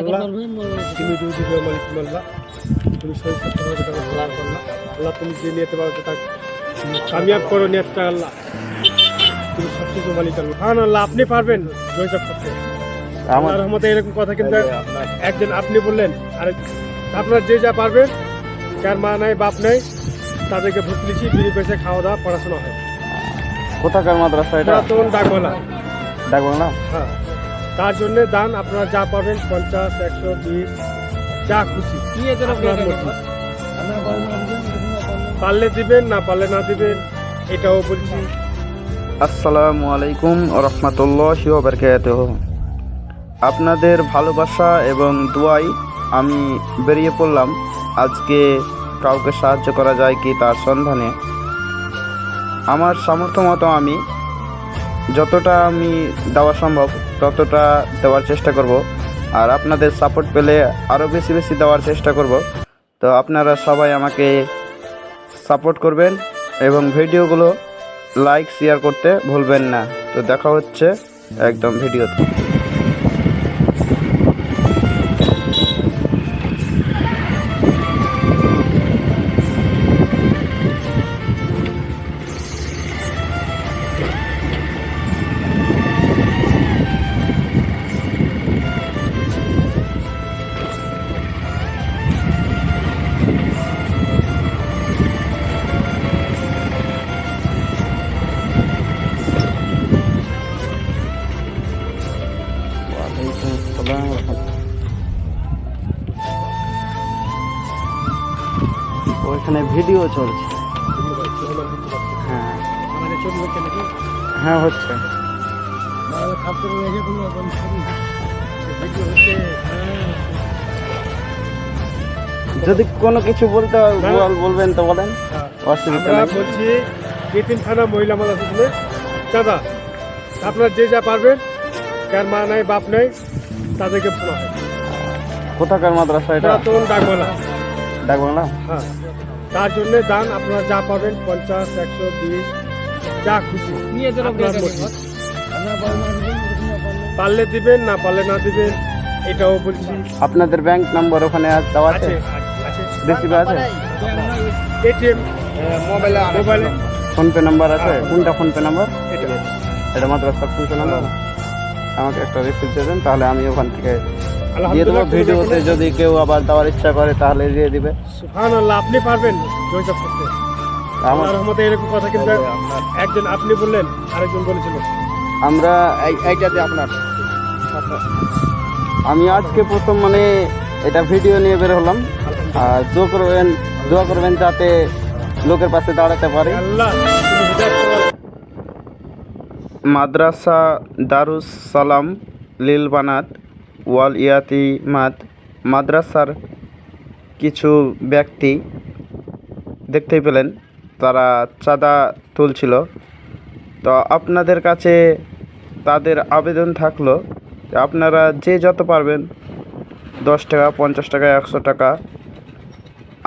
তুমি রুজি করে মালিক তুমি তুমি শরীর স্বাস্থ্য ভালো আল্লাহ আল্লাহ তুমি যে নিতে পারো তা কামিয়াব করো নিয়তটা আল্লাহ। তুমি সব কিছু মালিক আল্লাহ। হ্যাঁ আল্লাহ আপনি পারবেন জয়জব করতে আমার রহমতে এরকম কথা কিন্তু একদিন আপনি বললেন আর আপনার যে যা পারবেন যার মা নাই বাপ নাই তাদেরকে ভর্তি দিচ্ছি বিনি পয়সা খাওয়া দাওয়া পড়াশোনা হয়। কোথাকার মাদ্রাসা এটা? পুরাতন ডাকবালা ডাকবো না? হ্যাঁ। তার জন্য দান আপনারা যা পাবেন পঞ্চাশ একশো বিশ যা খুশি। আপনার। পারলে দিবেন না পারলে না দিবেন এটাও বলছি। আসসালামু আলাইকুম রহমতুল্লাহ বারকাতুহ আপনাদের ভালোবাসা এবং দোয়াই আমি বেরিয়ে পড়লাম। আজকে কাউকে সাহায্য করা যায় কি তার সন্ধানে? আমার সামর্থ্য মতো আমি যতটা আমি দেওয়া সম্ভব ততটা দেওয়ার চেষ্টা করব। আর আপনাদের সাপোর্ট পেলে আরও বেশি বেশি দেওয়ার চেষ্টা করব। তো আপনারা সবাই আমাকে সাপোর্ট করবেন এবং ভিডিওগুলো লাইক শেয়ার করতে ভুলবেন না। তো দেখা হচ্ছে একদম ভিডিওতে। ওইখানে ভিডিও চলছে। হ্যাঁ। হচ্ছে হ্যাঁ হচ্ছে। যদি কোনো কিছু বলতে বলবেন তো বলেন। হ্যাঁ। অসুবিধা নেই। বলছি থানা মহিলা মাদ্রাসা থেকে চাঁদা। আপনার যে যা পারবেন যার মা নাই বাপ নাই তাদেরকে শোনা হয়। কোথাকার মাদ্রাসা এটা? পুরাতন ডাকবালা। ডাকবো না হ্যাঁ। তার জন্য দান আপনারা যা পাবেন পঞ্চাশ একশো বিশ যা খুশি। আপনার পারলে দিবেন না পারলে না দিবেন এটাও বলছি। আপনাদের ব্যাংক নাম্বার ওখানে দেওয়া আছে? আছে আছে আছে। ATM mobile mobile PhonePe number আছে? কোনটা ফোনপে নাম্বার এটা এটা মাদ্রাসার ফোনপে নাম্বার আমাকে একটা রিসিভ দেবেন তাহলে আমি ওখান থেকে দিয়ে দেবো। ভিডিওতে যদি কেউ আবার দেওয়ার ইচ্ছা করে তাহলে দিয়ে দিবে। সুহান আল্লাহ আপনি পারবেন জয়জব করতে। আমার রহমতে এরকম কথা কিন্তু একজন আপনি বললেন আরেকজন বলেছিল। আমরা এইটাতে আপনার আমি আজকে প্রথম মানে এটা ভিডিও নিয়ে বের হলাম। আর দোয়া করবেন দোয়া করবেন যাতে লোকের পাশে দাঁড়াতে পারে। আল্লাহ। মাদ্রাসা দারুস সালাম লিল বানাত ওয়াল ইয়াতিমাত মাদ্রাসার কিছু ব্যক্তি দেখতেই পেলেন, তারা চাঁদা তুলছিল। তো আপনাদের কাছে তাদের আবেদন থাকল আপনারা যে যত পারবেন, দশ টাকা, পঞ্চাশ টাকা, একশো টাকা,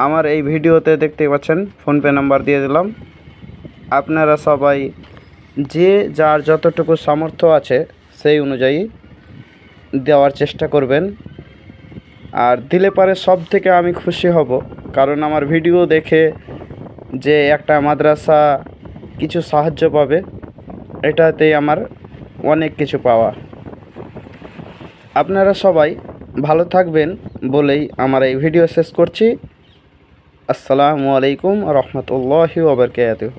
আমার এই ভিডিওতে দেখতে পাচ্ছেন, ফোনপে নাম্বার দিয়ে দিলাম। আপনারা সবাই যে যার যতটুকু সামর্থ্য আছে সেই অনুযায়ী দেওয়ার চেষ্টা করবেন। আর দিলে পারে সব থেকে আমি খুশি হব, কারণ আমার ভিডিও দেখে যে একটা মাদ্রাসা কিছু সাহায্য পাবে, এটাতেই আমার অনেক কিছু পাওয়া। আপনারা সবাই ভালো থাকবেন বলেই আমার এই ভিডিও শেষ করছি। আসসালামু আলাইকুম রহমতুল্লাহি ওবরকাতুহ